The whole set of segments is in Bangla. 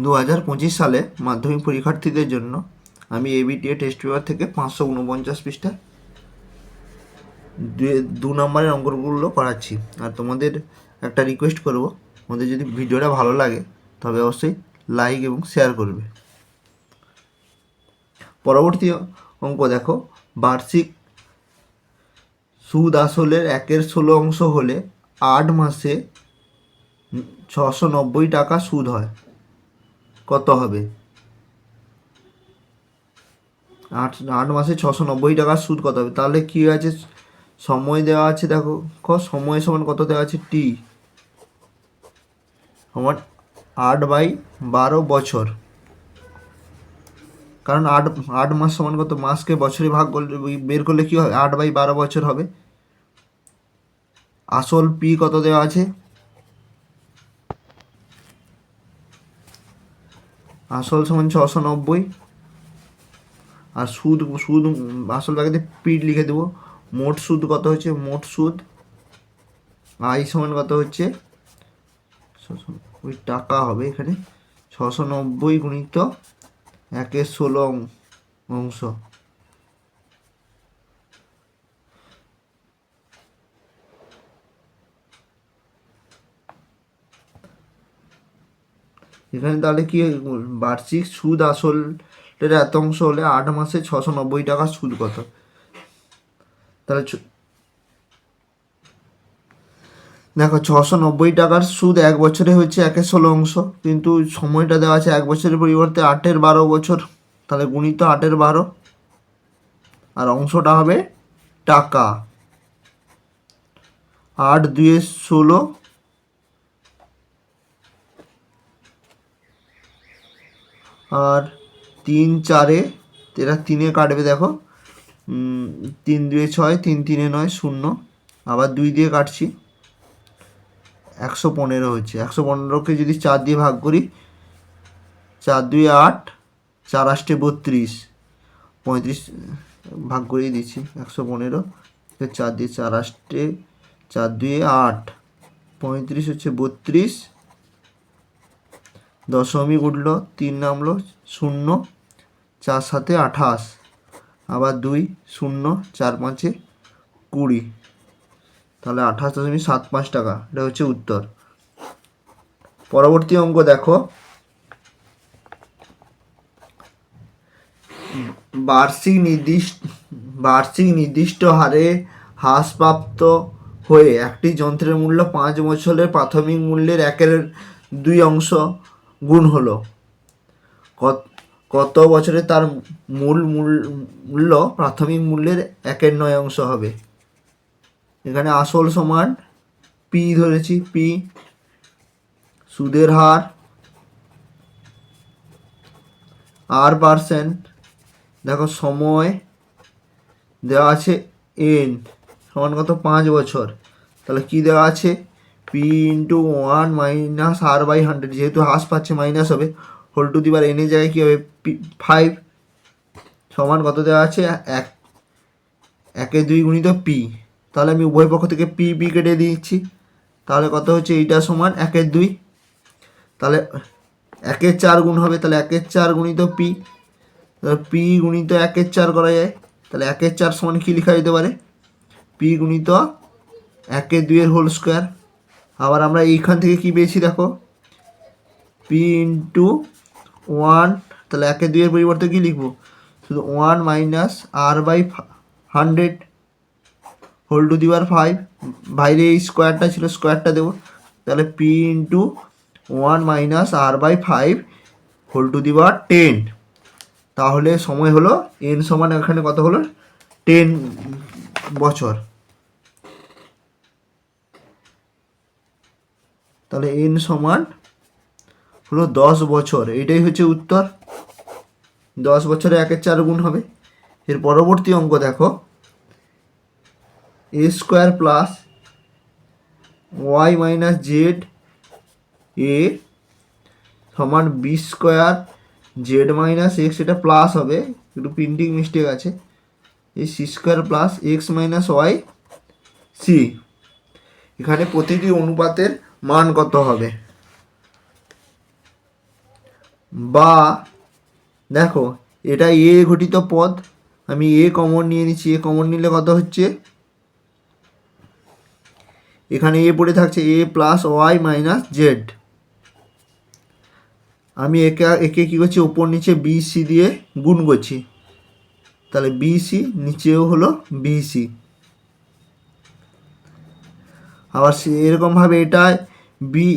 দু হাজার পঁচিশ সালে মাধ্যমিক পরীক্ষার্থীদের জন্য আমি এবিটিএ টেস্ট পেপার থেকে পাঁচশো উনপঞ্চাশ পৃষ্ঠা দু- নম্বরের অঙ্কগুলো করাচ্ছি। আর তোমাদের একটা রিকোয়েস্ট করব, তোমাদের যদি ভিডিওটা ভালো লাগে, তবে অবশ্যই লাইক এবং শেয়ার করবে। পরবর্তী অঙ্ক দেখো, বার্ষিক সুদ আসলের একের ষোলো অংশ হলে আট মাসে ছশো নব্বই টাকা সুদ হয়। কত হবে? আট আট মাসে ছশো নব্বই টাকার সুদ কত হবে? তাহলে কী আছে? সময় দেওয়া আছে, দেখো। ক, সময় সমান কত দেওয়া আছে? টি। আমার আট বাই বারো বছর। কারণ আট আট মাস সমান কত? মাসকে বছরে ভাগ করলে, বের করলে কী হবে? আট বাই বারো বছর হবে। আসল পি কত দেওয়া আছে? আসল সমান ছশো নব্বই আর সুদ সুদ, আসল ব্যাগেতে পিড লিখে দেবো। মোট সুদ কত হচ্ছে মোট সুদ আই সমান কত হচ্ছে? ওই টাকা হবে এখানে। ছশো নব্বই গুণিত একের ষোলো অংশ। এখানে তাহলে কি বার্ষিক সুদ আসলের এত অংশ হলে আট মাসে ছশো নব্বই টাকা সুদ কত? তাহলে দেখো, ছশো নব্বই টাকার সুদ এক বছরে হচ্ছে একের ষোলো অংশ, কিন্তু সময়টা দেওয়া আছে এক বছরের পরিবর্তে আটের বারো বছর। তাহলে গুণিত আটের বারো, আর অংশটা হবে টাকা। আট দুয়ে ষোলো আর তিন চারে, এরা তিনে কাটবে দেখো। তিন দুয়ে ছয়, তিন তিনে নয়, শূন্য। আবার দুই দিয়ে কাটছি। একশো পনেরো হচ্ছে। একশো পনেরোকে যদি চার দিয়ে ভাগ করি, চার দুই আট, চার আষ্টে বত্রিশ। পঁয়ত্রিশ, ভাগ করিয়ে দিচ্ছি, একশো পনেরো। চার দিয়ে চার আষ্টে চার দুয়ে আট। পঁয়ত্রিশ হচ্ছে বত্রিশ। দশমিক উঠল, তিন নামলো, শূন্য, চার সাথে আঠাশ, আবার দুই, শূন্য, চার পাঁচে কুড়ি। তাহলে আঠাশ দশমিক সাত পাঁচ টাকা, এটা হচ্ছে উত্তর। পরবর্তী অঙ্ক দেখো। বার্ষিক নির্দিষ্ট বার্ষিক নির্দিষ্ট হারে হ্রাসপ্রাপ্ত হয়ে একটি যন্ত্রের মূল্য পাঁচ বছরের প্রাথমিক মূল্যের একের দুই অংশ গুণ হলো। কত- বছরে তার মূল- মূল্য প্রাথমিক মূল্যের একের নয় অংশ হবে। এখানে আসল সমান পি ধরেছি, পি সুদের হার আর পার্সেন্ট। দেখো সময় দেওয়া আছে এন, সমান কত? পাঁচ বছর। তাহলে কি দেওয়া আছে? P into one minus R by hundred যেহেতু হ্রাস পাচ্ছে মাইনাস হবে। হোল টু দিবার এনের জায়গায় কী হবে? পি ফাইভ সমান কত দেওয়া আছে? এক। একে দুই গুণিত পি তাহলে আমি উভয় পক্ষ থেকে পি পি কেটে দিচ্ছি। তাহলে কত হচ্ছে? এইটা সমান একের দুই। তাহলে একের চার গুণ হবে। তাহলে একের চার গুণিত পি তাহলে পি গুণিত একের চার করা যায়। তাহলে একের চার সমান কী লেখা যেতে পারে? পি গুণিত একের দুইয়ের হোল স্কোয়ার আবার আমরা এইখান থেকে কি পেয়েছি দেখো? পি ইন্টু ওয়ান তাহলে একের দুইয়ের পরিবর্তে কী লিখব? শুধু one minus R by hundred whole to the power five বাইরে এই স্কোয়ারটা ছিল স্কোয়ারটা দেবো। তাহলে P into one minus R by five whole to the power ten তাহলে সময় হলো এন সমান এখানে কত হলো? টেন বছর। তাহলে এন সমান হলো দশ বছর, এটাই হচ্ছে উত্তর। দশ বছরে একের চার গুণ হবে। এর পরবর্তী অঙ্ক দেখো। A square plus Y minus Z A সমান B square Z minus X এটা প্লাস হবে। একটু প্রিন্টিং মিস্টেক আছে। এই C square plus X minus Y C এখানে প্রতিটি অনুপাতের মান কত হবে? বা, দেখো, এটা এ ঘটিত পদ, আমি এ কমন নিয়ে নিচ্ছি, এ কমন নিলে কত হচ্ছে? এখানে এ পড়ে থাকছে A plus Y minus Z আমি একে একে কী করছি? ওপর নিচে বি সি দিয়ে গুণ করছি। তাহলে বি সি নিচেও হলো বি সি আবার সে- এরকমভাবে এটা বি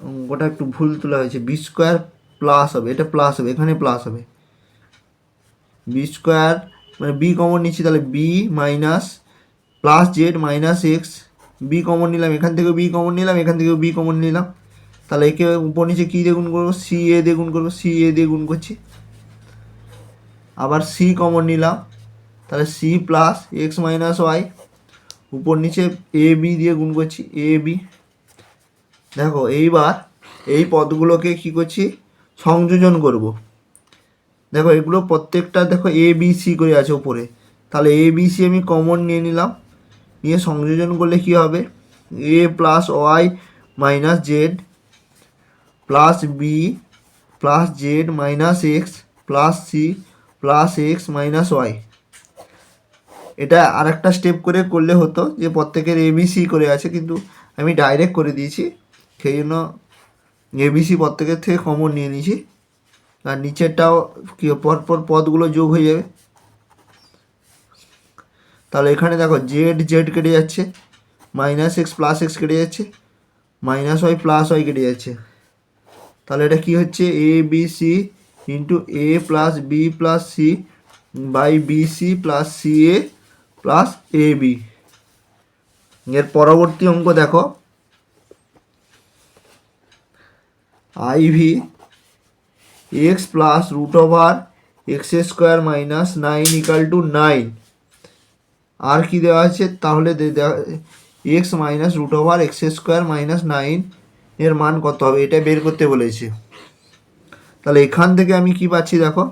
অঙ্কটা একটু ভুল তোলা হয়েছে, বি স্কোয়ার প্লাস হবে, এটা প্লাস হবে, এখানে প্লাস হবে। বি স্কোয়ার মানে বি কমন নিচ্ছি, তাহলে B minus plus Z minus X, B common নিলাম, এখান থেকেও বি কমন নিলাম, এখান থেকেও বি কমন নিলাম। তাহলে একে উপর নিচে কী গুণ করব? সি এ গুণ করব, সি এ দিয়ে গুণ করছি। আবার সি কমন নিলাম, তাহলে C plus X minus Y উপর নিচে এ বি দিয়ে গুণ করছি এ বি দেখো, এইবার এই পদগুলোকে কি করছি? সংযোজন করব। দেখো, এগুলো প্রত্যেকটা, দেখো এ বি সি করে আছে উপরে। তাহলে এ বি সি আমি কমন নিয়ে নিলাম। নিয়ে সংযোজন করলে কি হবে? A plus Y minus Z plus B plus Z minus X plus C plus X minus Y এটা আর একটা স্টেপ করে করলে হতো যে প্রত্যেকের এবিসি করে আছে, কিন্তু আমি ডাইরেক্ট করে দিয়েছি। সেই জন্য এবিসি প্রত্যেকের থেকে কমন নিয়ে নিয়েছি। আর নিচেরটাও কি, পরপর পদগুলো যোগ হয়ে যাবে। তাহলে এখানে দেখো জেড জেড কেটে যাচ্ছে মাইনাস এক্স প্লাস এক্স কেটে যাচ্ছে মাইনাস ওয়াই প্লাস ওয়াই কেটে যাচ্ছে। তাহলে এটা কি হচ্ছে? A B C into A plus B plus C by B C plus C A plus A B এর পরবর্তী অঙ্ক দেখো। I V X plus root over X square minus nine equal to nine আর কি দেওয়া আছে? তাহলে X minus root over X square minus nine এর মান কত হবে? এটা বের করতে বলেছে। তাহলে এখান থেকে আমি কি পাচ্ছি দেখো?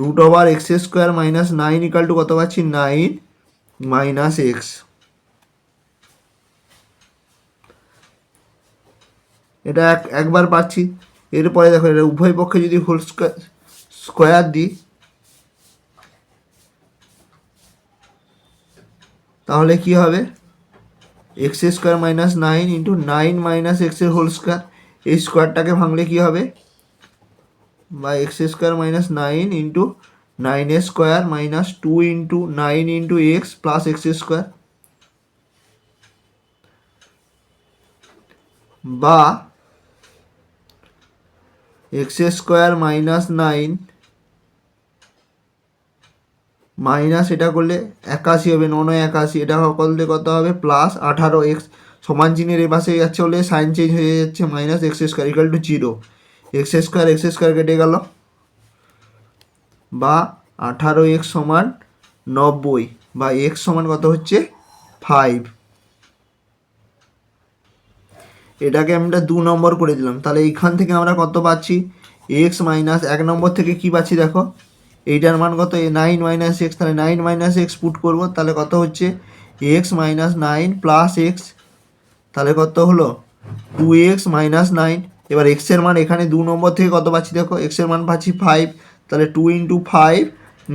Root over X square minus nine equal to কত পাচ্ছি? নাইন মাইনাস এক্স এটা এক, একবার পাচ্ছি। এরপরে দেখো, এটা উভয় পক্ষে যদি হোল স্কোয়ার দিই, তাহলে কি হবে? X square minus nine into nine minus এক্সের হোল স্কোয়ার এই স্কোয়ারটাকে ভাঙলে কি হবে? বা X square minus nine into nine square minus two into nine into X plus X square বা X square minus nine minus এটা করলে একাশি হবে নয় একাশি। এটা করলে কত হবে? প্লাস আঠারো এক্স সমান চিহ্নের এ পাশে যাচ্ছে বলে সাইন চেঞ্জ হয়ে যাচ্ছে minus X square equal to zero X square X square কেটে গেল। বা আঠারো এক্স সমান নব্বই, বা এক্স সমান কত হচ্ছে? ফাইভ। এটাকে আমরা দু নম্বর করে দিলাম। তাহলে এইখান থেকে আমরা কত পাচ্ছি? এক্স মাইনাস এক নম্বর থেকে কি পাচ্ছি দেখো? এইটার মান কত? নাইন মাইনাস এক্স, তাহলে নাইন মাইনাস এক্স পুট করব, তাহলে কত হচ্ছে? X minus nine plus X, তাহলে কত হলো? টু এক্স মাইনাস নাইন এবার এক্সের মান এখানে দু নম্বর থেকে কত পাচ্ছি দেখো? এক্সের মান পাচ্ছি ফাইভ তাহলে two into five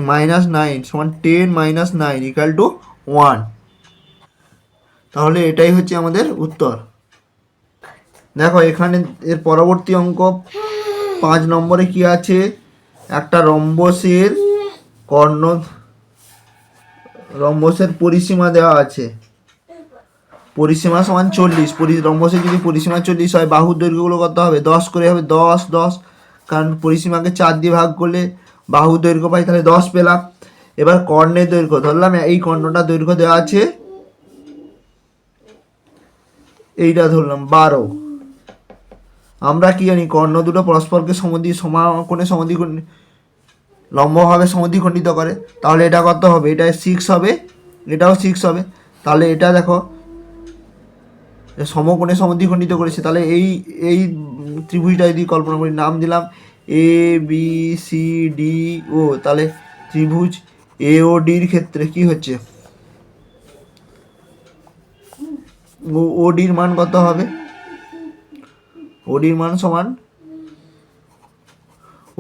minus nine সমান ten minus nine equal to one তাহলে এটাই হচ্ছে আমাদের উত্তর। দেখো এখানে এর পরবর্তী অঙ্ক, পাঁচ নম্বরে কি আছে? একটা রম্বসের কর্ণ, রম্বসের পরিসীমা দেওয়া আছে। পরিসীমা সমান চল্লিশ। পরি রম্বসের যদি পরিসীমা চল্লিশ হয়, বাহুর দৈর্ঘ্যগুলো কত হবে? দশ করে হবে দশ দশ। কারণ পরিসীমাকে চার দিয়ে ভাগ করলে বাহু দৈর্ঘ্য পাই, তাহলে দশ পেলাম। এবার কর্ণের দৈর্ঘ্য, ধরলাম এই কর্ণটা দৈর্ঘ্য দেওয়া আছে। এইটা ধরলাম বারো। আমরা কি জানি, কর্ণ দুটো পরস্পরকে সমদ্বি সমাকোণে সমদ্বি লম্বভাবে সমদ্বিখণ্ডিত করে। তাহলে এটা কত হবে? এটা সিক্স হবে। এটাও সিক্স হবে। তাহলে এটা দেখো সমকোণে সমদ্বিখণ্ডিত করেছে, তাহলে এই এই ত্রিভুজটা যদি কল্পনা করি, নাম দিলাম A B C D O তাহলে ত্রিভুজ এ ও ডির ক্ষেত্রে কি হচ্ছে? ওডির মান কত হবে? ওডির মান সমান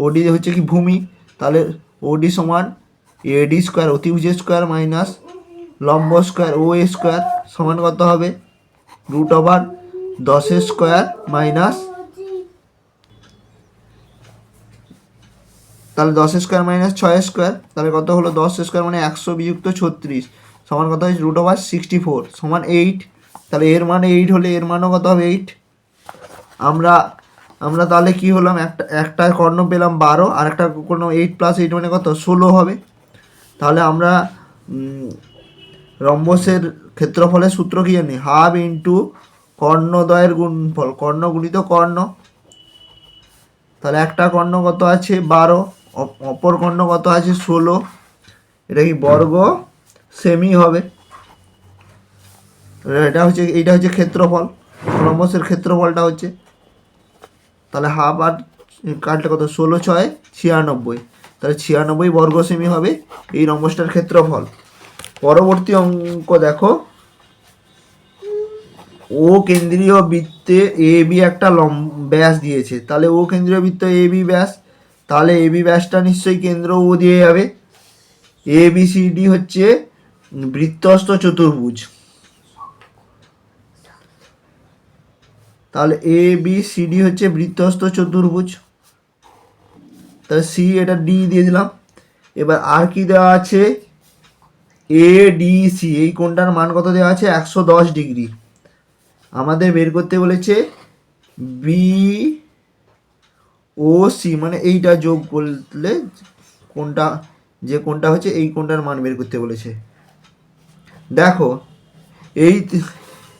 ওডি হচ্ছে কি ভূমি, তাহলে ওডি সমান এডি স্কোয়ার অতিভুজের স্কোয়ার মাইনাস লম্ব স্কোয়ার ও স্কোয়ার সমান কত হবে? রুট ওভার দশের স্কোয়ার মাইনাস তাহলে দশ স্কোয়ার মাইনাস ছয় স্কোয়ার তাহলে কত হলো? দশ স্কোয়ার মানে একশো বিযুক্ত ছত্রিশ, সমান কত হয়েছে? রুট ওভার সিক্সটি ফোর সমান এইট তাহলে এর মানে এইট হলে এর মানও কত হবে? এইট আমরা আমরা তাহলে কি হলাম? একটা একটা কর্ণ পেলাম বারো, আর একটা কর্ণ এইট প্লাস এইট মানে কত? ষোলো হবে। তাহলে আমরা রম্বসের ক্ষেত্রফলের সূত্র কি জানি? হাফ ইন্টু কর্ণদ্বয়ের গুণফল। কর্ণ গুণিত কর্ণ। তাহলে একটা কর্ণ কত আছে? বারো। অপ- অপর কর্ণ কত আছে? ষোলো। এটা কি বর্গ? সেমি হবে। এটা হচ্ছে, এইটা হচ্ছে ক্ষেত্রফল। রম্বসের ক্ষেত্রফলটা হচ্ছে। তাহলে হাফ আর কাটলে কত? ষোলো, ছয়, ছিয়ানব্বই। তাহলে ছিয়ানব্বই বর্গ সেমি হবে এই রম্বসটার ক্ষেত্রফল। পরবর্তী অঙ্ক দেখো। ও কেন্দ্রীয় বৃত্তে এ, বি একটা লম ব্যাস দিয়েছে। তাহলে ও কেন্দ্রীয় বৃত্ত এ, বি ব্যাস। তাহলে এ, বি ব্যাসটা নিশ্চয়ই কেন্দ্র ও দিয়ে যাবে। এ, বি, সি, ডি হচ্ছে বৃত্তস্থ চতুর্ভুজ। তাহলে এ, বি, সি, ডি হচ্ছে বৃত্তস্থ চতুর্ভুজ। তাহলে সি, এটা ডি দিয়ে দিলাম। এবার আর কি দেওয়া আছে? এ ডি সি এই কোনটার মান কত দেওয়া আছে? একশো দশ ডিগ্রি। আমাদের বের করতে বলেছে বি ও সি মানে এইটা যোগ করলে কোনটা, যে কোনটা হচ্ছে এই কোনটার মান বের করতে বলেছে। দেখো, এই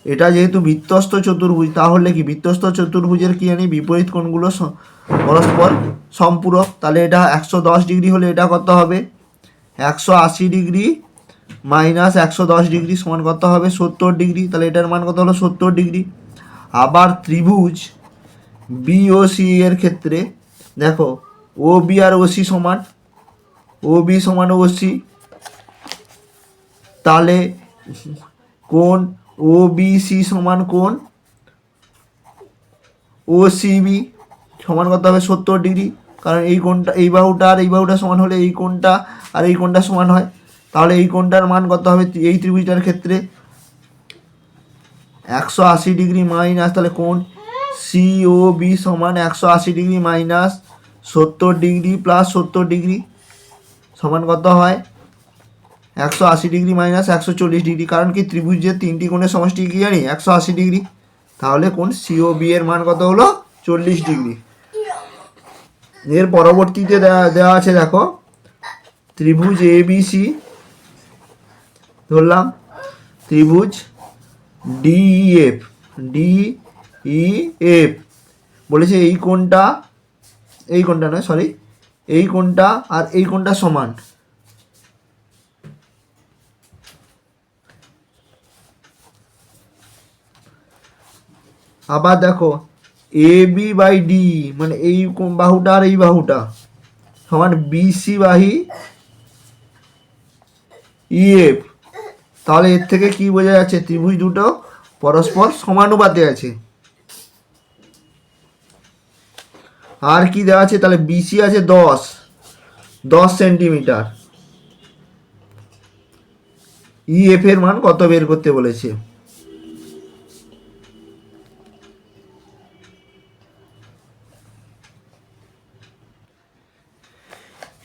এটা যেহেতু বৃত্তস্ত চতুর্ভুজ, তাহলে কি বৃত্তস্ত চতুর্ভুজের কি জানি বিপরীত কোণগুলো পরস্পর সম্পূরক? তাহলে এটা একশো দশ ডিগ্রি হলে এটা কত হবে? একশো আশি ডিগ্রি মাইনাস একশো দশ ডিগ্রি সমান কত হবে? সত্তর ডিগ্রি। তাহলে এটার মান কত হলো? সত্তর ডিগ্রি। আবার ত্রিভুজ বি ও সি এর ক্ষেত্রে, দেখো ও বি আর ও সি সমান। ও বি সমান ও সি তাহলে কোন ও বি সি সমান কোন ও সি বি সমান কত হবে? সত্তর ডিগ্রি। কারণ এই কোণটা, এই বাহুটা আর এই বাহুটা সমান হলে এই কোণটা আর এই কোণটা সমান হয়। তাহলে এই কোণটার মান কত হবে? এই ত্রিভুজটার ক্ষেত্রে একশো আশি ডিগ্রি মাইনাস, তাহলে কোণ সি ও বি সমান একশো আশি ডিগ্রি মাইনাস সত্তর ডিগ্রি প্লাস সত্তর ডিগ্রি সমান কত হয়? একশো আশি ডিগ্রি মাইনাস একশো চল্লিশ ডিগ্রি। কারণ কি? ত্রিভুজের তিনটি কোণের সমষ্টি কি জানি? একশো আশি ডিগ্রি। তাহলে কোন সিও বি এর মান কত হলো? চল্লিশ ডিগ্রি। এর পরবর্তীতে দেওয়া আছে, দেখো, ত্রিভুজ এ বি সি ধরলাম, ত্রিভুজ D F D E F বলেছে এই কোণটা এই কোণটা নয় সরি এই কোণটা আর এই কোণটা সমান। আবার দেখো এ বি বাই ডি মানে এই বাহুটা আর এই বাহুটা সমান বিসি বাহি ইএফ তাহলে এর থেকে কি বোঝা যাচ্ছে? ত্রিভুজ দুটো পরস্পর সমানুপাতে আছে। আর কি দেওয়া আছে? তাহলে বিসি আছে দশ। দশ সেন্টিমিটার। ইএফ এর মান কত বের করতে বলেছে?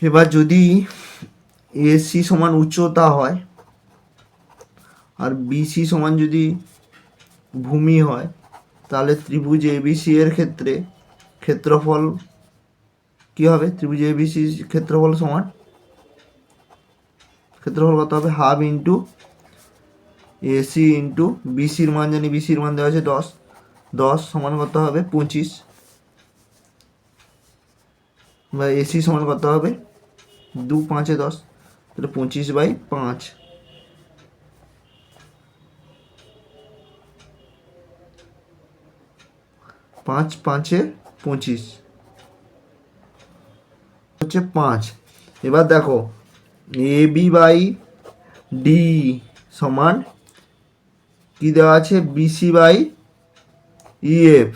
এবার যদি এসি সমান উচ্চতা হয় আর বিসি সমান যদি ভূমি হয়, তাহলে ত্রিভুজ এবিসি এর ক্ষেত্রে ক্ষেত্রফল কি হবে? ত্রিভুজ এবিসি ক্ষেত্রফল সমান ক্ষেত্রফল কত হবে? হাফ ইন্টু এসি ইন্টু বিসির মান জানি বিসির মান দেওয়া আছে দশ। দশ সমান কত হবে? পঁচিশ। বা এসি সমান কত হবে? দু পাঁচে দশ। তাহলে পঁচিশ বাই পাঁচ। পাঁচ পাঁচে পঁচিশ। হচ্ছে পাঁচ। এবার দেখো, এ, বি, বাই, ডি সমান কি দেওয়া আছে? বিসি বাই ইএফ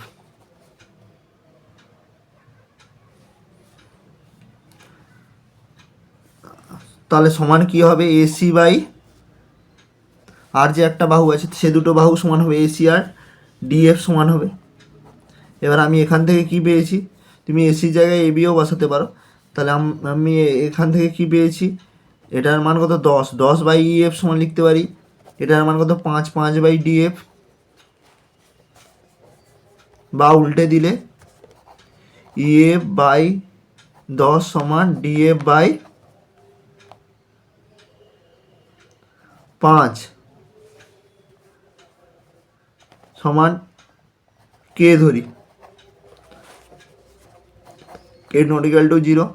তাহলে সমান কি হবে? এসি বাই, আর যে একটা বাহু আছে, সে দুটো বাহু সমান হবে এসি আর ডিএফ সমান হবে। এবার আমি এখান থেকে কি পেয়েছি? তুমি এসি জায়গায় এ এবিও বসাতে পারো। তাহলে আমি এখান থেকে কি পেয়েছি? এটার মান কত? দশ। দশ বাই ইএফ সমান লিখতে পারি। এটার মান কত? পাঁচ পাঁচ বাই ডিএফ বা উল্টে দিলে ইএফ বাই দশ সমান ডিএফ বাই পাঁচ সমান কে ধরি। K not equal to zero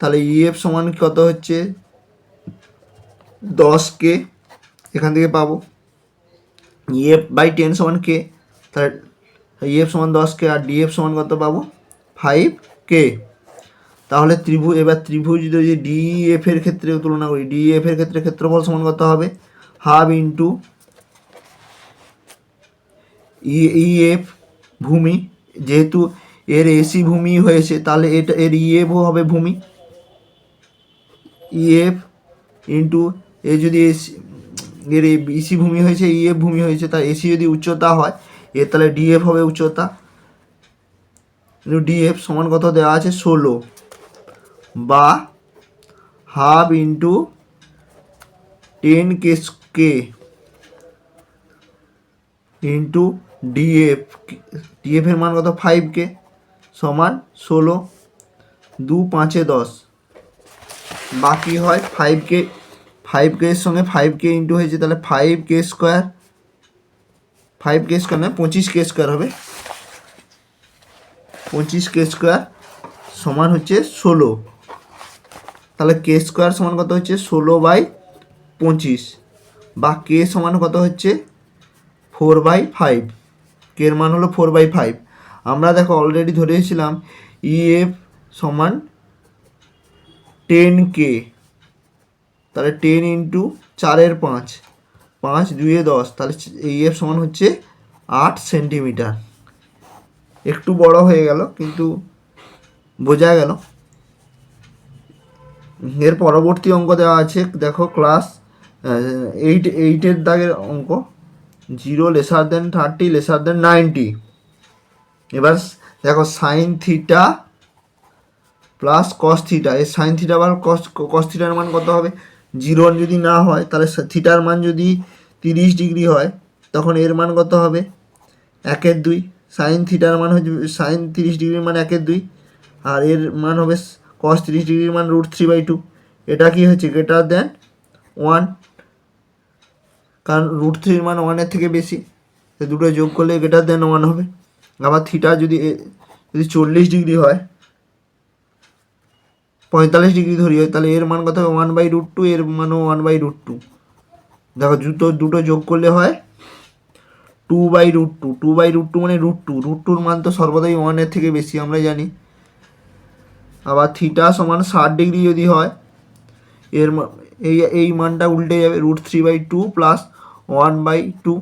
তাহলে ইএফ সমান কত হচ্ছে? দশ কে এখান থেকে পাবো। ইএফ বাই টেন সমান কে তাহলে ইএফ সমান দশ কে আর ডিএফ সমান কত পাবো? ফাইভ কে তাহলে ত্রিভুজ, এবার ত্রিভুজ যদি ডিএফ এর ক্ষেত্রে তুলনা করি ডিএফ এর ক্ষেত্রে ক্ষেত্রফল সমান কত হবে? হাফ ইন্টু ইএফ ভূমি, যেহেতু এর এসি ভূমি হয়েছে, তাহলে এটা এর ইএফও হবে ভূমি। ইএফ ইন্টু এ যদি এসি, এর ইসি ভূমি হয়েছে ইএফ ভূমি হয়েছে তার এসি যদি উচ্চতা হয় এর তাহলে ডিএফ হবে উচ্চতা। ডিএফ সমান কত দেওয়া আছে? ষোলো বা half into ten K K into DF DF এর মান কত? ফাইভ কে সমান ষোলো দু পাঁচে দশ। বাকি হয় ফাইভ কে ফাইভ কে এর সঙ্গে ফাইভ কে ইন্টু হয়েছে, তাহলে five K square five K square না পঁচিশ কে স্কোয়ার হবে। পঁচিশ কে স্কোয়ার সমান হচ্ছে ষোলো। তাহলে কে স্কোয়ার সমান কত হচ্ছে? ষোলো বাই পঁচিশ। বা কে সমান কত হচ্ছে? ফোর বাই ফাইভ কে এর মান হলো ফোর বাই ফাইভ আমরা দেখো অলরেডি ধরেছিলাম ইএফ সমান টেন কে তাহলে টেন ইন্টু চারের পাঁচ পাঁচ দুয়ে দশ, তাহলে ইএফ সমান হচ্ছে আট সেন্টিমিটার একটু বড় হয়ে গেল, কিন্তু বোঝা গেল। এর পরবর্তী অঙ্ক দেওয়া আছে, দেখো ক্লাস এইট এইটের দাগের অঙ্ক zero lesser than thirty lesser than ninety এবার দেখো sine theta plus cos theta এই সাইন থিটা বা কস কস থিটার মান কত হবে? জিরো যদি না হয়, তাহলে থিটার মান যদি তিরিশ ডিগ্রি হয়, তখন এর মান কত হবে? একের দুই। সাইন থিটার মান হচ্ছে সাইন তিরিশ ডিগ্রির মান একের দুই। আর এর মান হবে কস তিরিশ ডিগ্রির মান রুট থ্রি বাই টু এটা কি হচ্ছে? গ্রেটার দেন ওয়ান কারণ রুট থ্রির মান ওয়ানের থেকে বেশি। দুটো যোগ করলে গ্রেটার দেন ওয়ান হবে। আবার থিটা যদি যদি চল্লিশ ডিগ্রি হয়, পঁয়তাল্লিশ ডিগ্রি ধরি, হয়, তাহলে এর মান কত হবে? ওয়ান বাই রুট টু এর মানও ওয়ান বাই রুট টু দেখো, দুটো দুটো যোগ করলে হয় two by root two two by root two মানে রুট টু রুট টুর মান তো সর্বদাই ওয়ানের থেকে বেশি আমরা জানি। আবার থিটা সমান ষাট ডিগ্রি যদি হয়, এর এই এই মানটা উল্টে যাবে root three by two plus one by two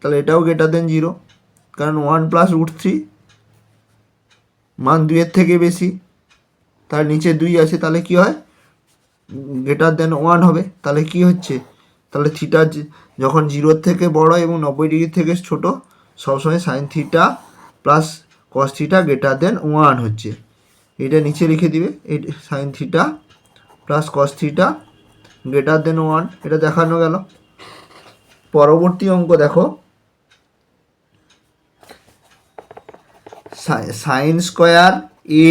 তাহলে এটাও গ্রেটার দেন জিরো কারণ ওয়ান প্লাস রুট থ্রি, মান দুইয়ের থেকে বেশি, তার নিচে দুই আছে, তাহলে কি হয়? গ্রেটার দেন ওয়ান হবে, তাহলে কি হচ্ছে? তাহলে থিটা যখন জিরোর থেকে বড় এবং নব্বই ডিগ্রি থেকে ছোট, সবসময় sine theta plus cos theta greater than one হচ্ছে। এটা নিচে লিখে দিবে, এই sine theta plus cos theta greater than one এটা দেখানো গেল। পরবর্তী অঙ্ক দেখো। Sine square A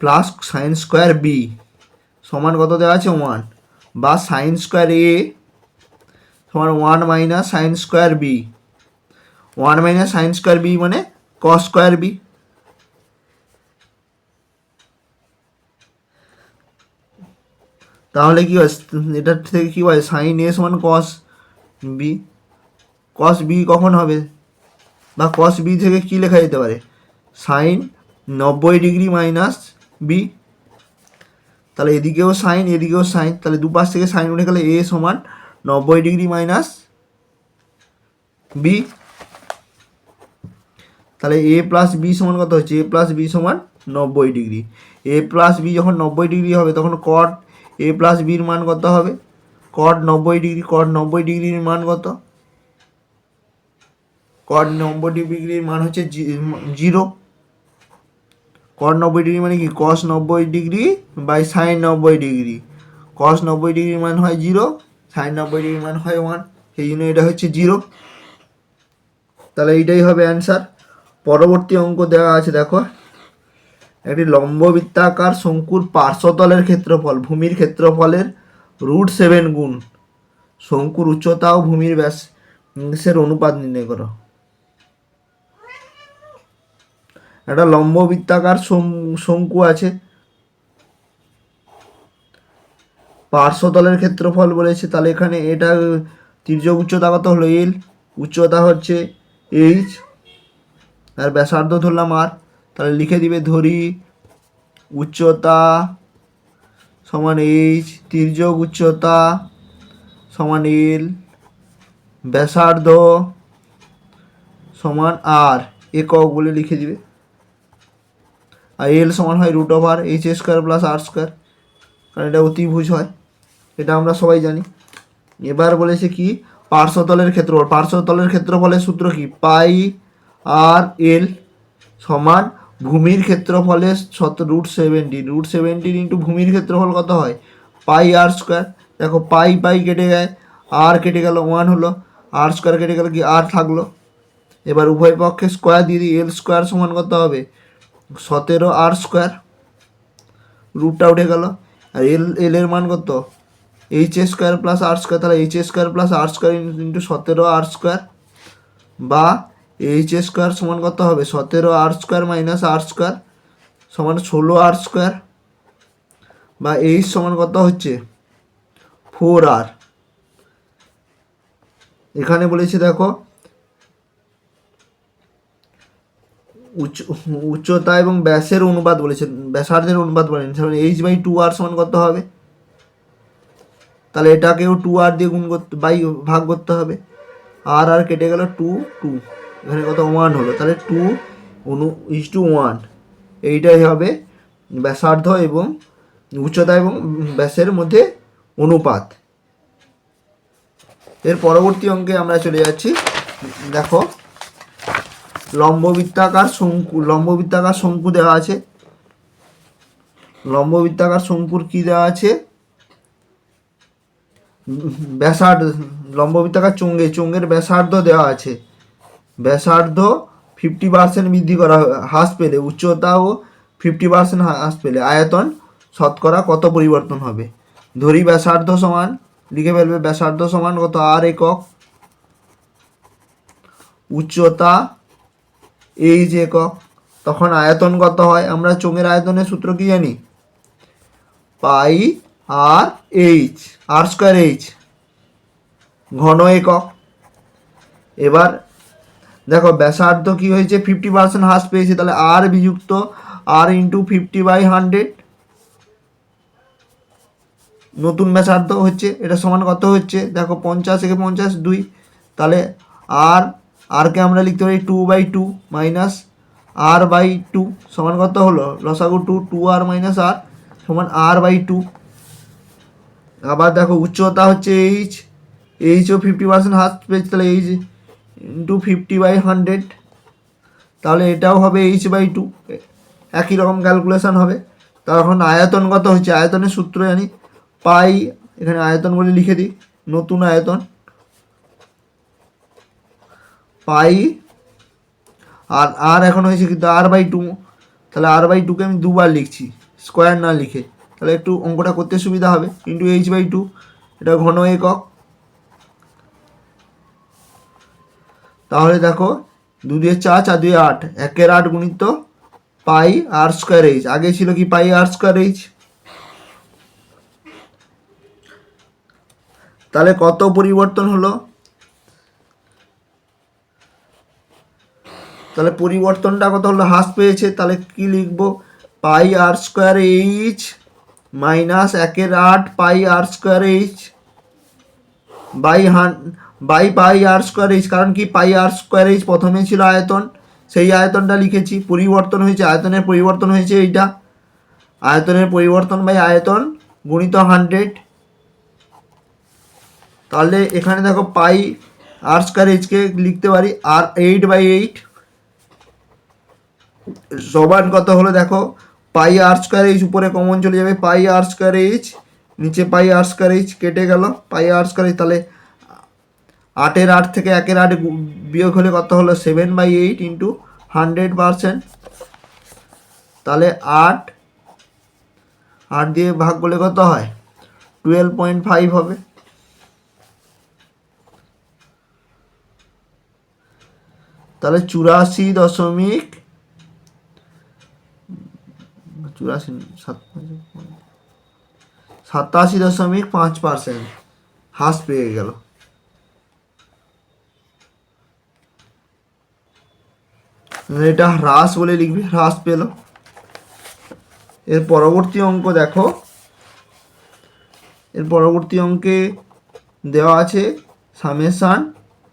plus sine square B সমান কত দেওয়া আছে? ওয়ান বা সাইন স্কোয়ার এ সমান one minus sine square B one minus sine square B মানে কস স্কোয়ার বি তাহলে কি হয়? এটার থেকে কি হয়? সাইন এ সমান কস বি কস বি কখন হবে? বা কস বি থেকে কি লেখা যেতে পারে? সাইন নব্বই ডিগ্রি মাইনাস বি। তাহলে এদিকেও সাইন এদিকেও সাইন। তাহলে দুপাশ থেকে সাইন উঠে গেলে এ সমান নব্বই ডিগ্রি মাইনাস বি। তাহলে এ প্লাস বি সমান কত হচ্ছে? এ প্লাস বি সমান নব্বই ডিগ্রি। এ প্লাস বি যখন নব্বই ডিগ্রি হবে, তখন কট এ প্লাস বির মান কত হবে? কট নব্বই ডিগ্রি কট নব্বই ডিগ্রির মান কত? কট নব্বই ডিগ্রির মান হচ্ছে জিরো। কট নব্বই ডিগ্রি মানে কি? কস নব্বই ডিগ্রি বাই সাইন নব্বই ডিগ্রি। কস নব্বই ডিগ্রির মান হয় জিরো সাইন নব্বই ডিগ্রির মান হয় ওয়ান সেই জন্য এটা হচ্ছে জিরো তাহলে এইটাই হবে অ্যান্সার পরবর্তী অঙ্ক দেওয়া আছে, দেখো। একটি লম্ববৃত্তাকার শঙ্কুর পার্শ্বতলের ক্ষেত্রফল, ভূমির ক্ষেত্রফলের রুট সেভেন গুণ। শঙ্কুর উচ্চতা ও ভূমির ব্যাস ব্যাসের অনুপাত নির্ণয় করো। একটা লম্ববৃত্তাকার শং- শঙ্কু আছে। পার্শ্বতলের ক্ষেত্রফল বলেছে, তাহলে এখানে এটা তির্যক উচ্চতা কত হলো? এল উচ্চতা হচ্ছে এইচ আর ব্যাসার্ধ ধরলাম আর তাহলে লিখে দিবে ধরি উচ্চতা সমান এইচ তির্যক উচ্চতা সমান এল ব্যাসার্ধ সমান আর একক বলে লিখে দিবে। আর এল সমান হয় root over H square plus R square কারণ এটা অতিভুজ হয়, এটা আমরা সবাই জানি। এবার বলেছে কি, পার্শ্বতলের ক্ষেত্রফল, পার্শ্বতলের ক্ষেত্রফলের সূত্র কি? পাই আর এল সমান ভূমির ক্ষেত্রফলের শত root seventeen root seventeen into ভূমির ক্ষেত্রফল কত হয়? পাই আর স্কোয়ার দেখো পাই পাই কেটে যায় আর কেটে গেল ওয়ান হলো আর স্কোয়ার কেটে গেল কি? আর থাকল। এবার উভয় পক্ষে স্কোয়ার দিয়ে দিই এল স্কোয়ার সমান কত হবে? সতেরো আর স্কোয়ার রুটটা উঠে গেল। আর এল এল এর মান কত? H A square plus R square তাহলে H A square plus R square into সতেরো আর স্কোয়ার বা এইচ এ স্কোয়ার সমান কত হবে? সতেরো R square minus R square সমান ষোলো আর স্কোয়ার বা এইচ সমান কত হচ্ছে? ফোর আর এখানে বলেছে দেখো উচ্চতা এবং ব্যাসের অনুপাত বলেছেন ব্যাসার্ধের অনুপাত বলেন সেখানে এইচ বাই টু আর সমান কত হবে। তাহলে এটাকেও টু আর দিয়ে গুণ করতে বাই ভাগ করতে হবে। আর আর কেটে গেল টু টু এখানে কত ওয়ান হলো। তাহলে টু অনু ইজ টু ওয়ান এইটাই হবে ব্যাসার্ধ এবং উচ্চতা এবং ব্যাসের মধ্যে অনুপাত। এর পরবর্তী অঙ্কে আমরা চলে যাচ্ছি। দেখো লম্ববৃত্তাকার শঙ্কু লম্ববৃত্তাকার শঙ্কু দেওয়া আছে। লম্ববৃত্তাকার শঙ্কুর কি দেওয়া আছে? ব্যাসার্ধ, লম্ববৃত্তাকার চোঙ্গে চোঙ্গের ব্যাসার্ধ দেওয়া আছে। ব্যাসার্ধ ফিফটি পার্সেন্ট বৃদ্ধি করা, হ্রাস পেলে উচ্চতাও ফিফটি পার্সেন্ট হ্রাস পেলে আয়তন শতকরা কত পরিবর্তন হবে? ধরি ব্যাসার্ধ সমান, লিখে ফেলবে ব্যাসার্ধ সমান কত? আর একক। উচ্চতা এই যে একক তখন আয়তন কত হয়? আমরা চোঙের আয়তনের সূত্র কি জানি? Pi R H, R square H. ঘন একক। এবার দেখো, ব্যাসার্ধ কি হয়েছে? ফিফটি পার্সেন্ট হ্রাস পেয়েছে, তাহলে R বিযুক্ত R into fifty by hundred নতুন ব্যাসার্ধ হচ্ছে, এটা সমান কত হচ্ছে? দেখো, পঞ্চাশ থেকে পঞ্চাশ দুই। তাহলে আর আরকে আমরা লিখতে পারি two by two minus R by two সমান কত হলো? লসাগু two two R minus R সমান আর বাই টু আবার দেখো, উচ্চতা হচ্ছে এইচ এইচও ফিফটি পার্সেন্ট হাত পেয়েছে, তাহলে H into fifty by hundred তাহলে এটাও হবে এইচ বাই টু একই রকম ক্যালকুলেশন হবে। তখন আয়তন কত হচ্ছে? আয়তনের সূত্র জানি। পাই, এখানে আয়তন বলে লিখে দিই। নতুন আয়তন। পাই। আর আর এখন হয়েছে কিন্তু আর বাই টু। তাহলে আর বাই টুকে আমি দুবার লিখছি, স্কোয়ার না লিখে। তাহলে একটু অঙ্কটা করতে সুবিধা হবে। ইন্টু এইচ বাই টু, এটা ঘন একক। তাহলে দেখো দু দিয়ে চার চার দুই আট, একের আট গুণিত পাই আর স্কোয়ার এইচ। আগে ছিল কি পাই আর স্কোয়ার এইচ? তাহলে কত পরিবর্তন হলো? তাহলে পরিবর্তনটা কত হলো? হ্রাস পেয়েছে। তাহলে কি লিখব? Pi R square H minus একের আট pi R square H by Han, by pi R square H. কারণ কি? পাই আর স্কোয়ার এইচ প্রথমে ছিল আয়তন। সেই আয়তনটা লিখেছি। পরিবর্তন হয়েছে। আয়তনের পরিবর্তন হয়েছে এইটা। আয়তনের পরিবর্তন বাই আয়তন গুণিত হান্ড্রেড। তাহলে এখানে দেখো পাই আর স্কোয়ার এইচকে লিখতে পারি। আর এইট বাই এইট সমান কত হলো দেখো? পাই আর স্কোয়ার এইচ উপরে কমন চলে যাবে। পাই আর স্কোয়ার এইচ নিচে পাই আর স্কোয়ার এইচ কেটে গেল। পাই আর স্কোয়ার এইচ তাহলে আটের আট থেকে একের আট বিয়োগ হলে কত হলো? Seven by eight into hundred percent তাহলে আট আট দিয়ে ভাগ করলে কত হয়? টুয়েলভ পয়েন্ট ফাইভ হবে। তাহলে চুরাশি দশমিক চুরাশি, সাত- সাতাশি দশমিক পাঁচ পার্সেন্ট হ্রাস পেয়ে গেল। এটা হ্রাস বলে লিখবি, হ্রাস পেল। এর পরবর্তী অঙ্ক দেখো। এর পরবর্তী অঙ্কে দেওয়া আছে summation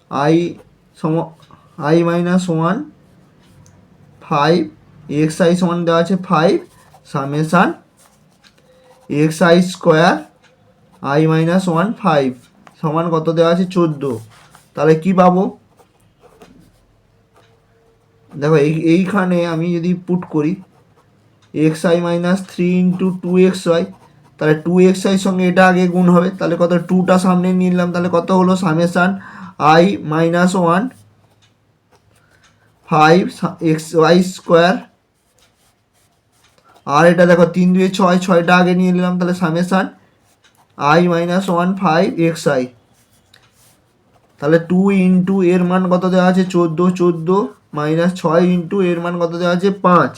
I sum, I minus one, five, X I সমান দেওয়া আছে five summation X I square I minus one five সমান কত দেওয়া আছে? চোদ্দ। তাহলে কি পাবো? দেখো, এই, এইখানে আমি যদি পুট করি, X I minus three into two X Y, তাহলে টু এক্স আই সঙ্গে এটা আগে গুণ হবে, তাহলে কত? টুটা সামনে নিলাম, তাহলে কত হলো? Summation I minus one five X Y square আর এটা দেখো, তিন দুয়ে ছয়, ছয়টা আগে নিয়ে নিলাম তাহলে summation. I minus one five X I তাহলে টু ইন্টু এর মান কত দেওয়া আছে? চোদ্দ চোদ্দ মাইনাস ছয় ইন্টু এর মান কত দেওয়া আছে? পাঁচ।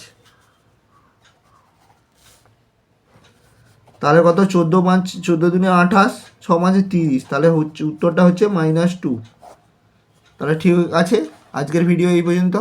তাহলে কত? চোদ্দ পাঁচ, চোদ্দ দিনে আঠাশ, ছ মাসে তিরিশ। তাহলে হচ্ছে, উত্তরটা হচ্ছে মাইনাস টু তাহলে ঠিক আছে? আজকের ভিডিও এই পর্যন্ত।